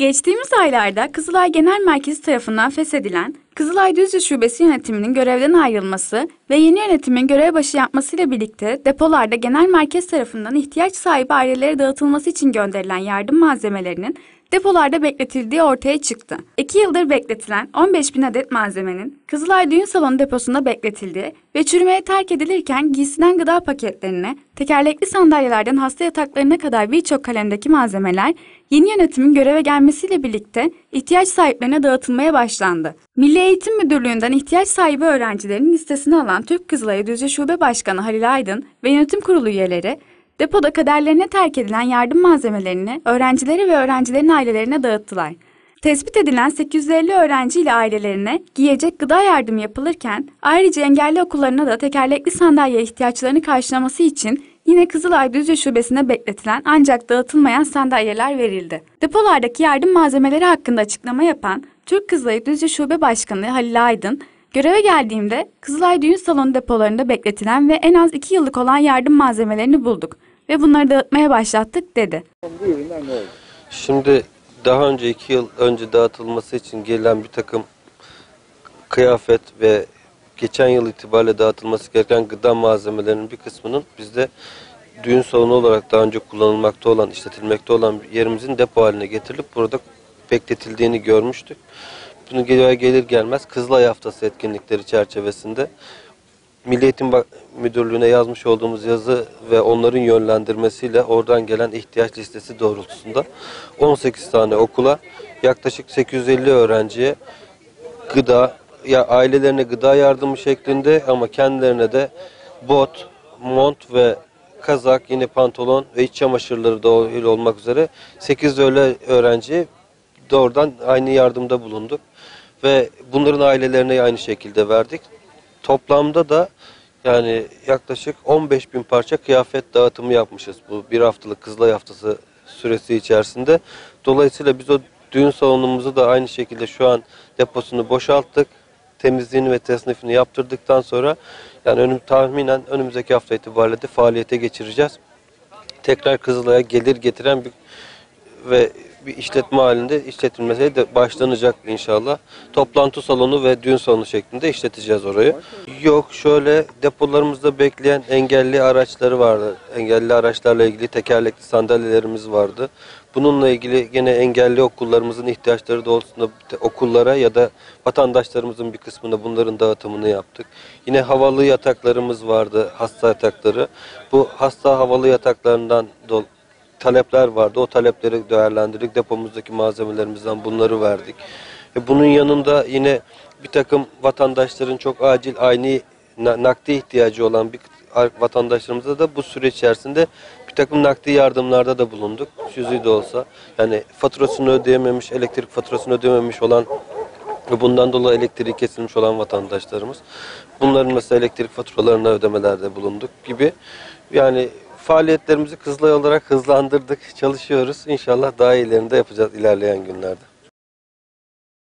Geçtiğimiz aylarda Kızılay Genel Merkezi tarafından feshedilen Kızılay Düzce Şubesi yönetiminin görevden ayrılması ve yeni yönetimin görev başı yapmasıyla birlikte depolarda genel merkez tarafından ihtiyaç sahibi ailelere dağıtılması için gönderilen yardım malzemelerinin depolarda bekletildiği ortaya çıktı. İki yıldır bekletilen 15 bin adet malzemenin Kızılay Düğün Salonu deposunda bekletildiği ve çürümeye terk edilirken giysiden gıda paketlerine, tekerlekli sandalyelerden hasta yataklarına kadar birçok kalemdeki malzemeler yeni yönetimin göreve gelmesiyle birlikte ihtiyaç sahiplerine dağıtılmaya başlandı. Milli Eğitim Müdürlüğü'nden ihtiyaç sahibi öğrencilerin listesini alan Türk Kızılayı Düzce Şube Başkanı Halil Aydın ve yönetim kurulu üyeleri depoda kaderlerine terk edilen yardım malzemelerini öğrencilere ve öğrencilerin ailelerine dağıttılar. Tespit edilen 850 öğrenci ile ailelerine giyecek gıda yardımı yapılırken ayrıca engelli okullarına da tekerlekli sandalye ihtiyaçlarını karşılaması için yine Kızılay Düzce Şubesi'ne bekletilen ancak dağıtılmayan sandalyeler verildi. Depolardaki yardım malzemeleri hakkında açıklama yapan Türk Kızılayı Düzce Şube Başkanı Halil Aydın, Göreve geldiğimde Kızılay Düğün Salonu depolarında bekletilen ve en az 2 yıllık olan yardım malzemelerini bulduk ve bunları dağıtmaya başlattık dedi. Şimdi daha önce iki yıl önce dağıtılması için gelen bir takım kıyafet ve geçen yıl itibariyle dağıtılması gereken gıda malzemelerinin bir kısmının bizde düğün salonu olarak daha önce kullanılmakta olan, işletilmekte olan yerimizin depo haline getirilip burada bekletildiğini görmüştük. Bunu gelir, gelir gelmez Kızılay Haftası etkinlikleri çerçevesinde Milli Eğitim Müdürlüğü'ne yazmış olduğumuz yazı ve onların yönlendirmesiyle oradan gelen ihtiyaç listesi doğrultusunda 18 tane okula yaklaşık 850 öğrenciye gıda ya ailelerine gıda yardımı şeklinde ama kendilerine de bot, mont ve kazak, yine pantolon ve iç çamaşırları dahil olmak üzere 8 öyle öğrenciye doğrudan aynı yardımda bulunduk. Ve bunların ailelerine aynı şekilde verdik. Toplamda da yani yaklaşık 15 bin parça kıyafet dağıtımı yapmışız bu bir haftalık Kızılay Haftası süresi içerisinde. Dolayısıyla biz o düğün salonumuzu da aynı şekilde şu an deposunu boşalttık. Temizliğini ve tesnifini yaptırdıktan sonra yani önüm, tahminen önümüzdeki hafta itibariyle de faaliyete geçireceğiz. Tekrar Kızılay'a gelir getiren bir ve bir işletme halinde işletilmesi de başlanacak inşallah. Toplantı salonu ve düğün salonu şeklinde işleteceğiz orayı. Yok şöyle depolarımızda bekleyen engelli araçları vardı. Engelli araçlarla ilgili tekerlekli sandalyelerimiz vardı. Bununla ilgili gene engelli okullarımızın ihtiyaçları doğrultusunda okullara ya da vatandaşlarımızın bir kısmına bunların dağıtımını yaptık. Yine havalı yataklarımız vardı, hasta yatakları. Bu hasta havalı yataklarından dol talepler vardı. O talepleri değerlendirdik. Depomuzdaki malzemelerimizden bunları verdik. E bunun yanında yine bir takım vatandaşların çok acil aynı na- nakdi ihtiyacı olan bir ar- vatandaşlarımıza da bu süreç içerisinde bir takım nakdi yardımlarda da bulunduk. Cüzi de olsa. Yani faturasını ödeyememiş, elektrik faturasını ödememiş olan ve bundan dolayı elektriği kesilmiş olan vatandaşlarımız. Bunların mesela elektrik faturalarına ödemelerde bulunduk gibi. Yani faaliyetlerimizi Kızılay olarak hızlandırdık, çalışıyoruz. İnşallah daha iyilerini de yapacağız ilerleyen günlerde.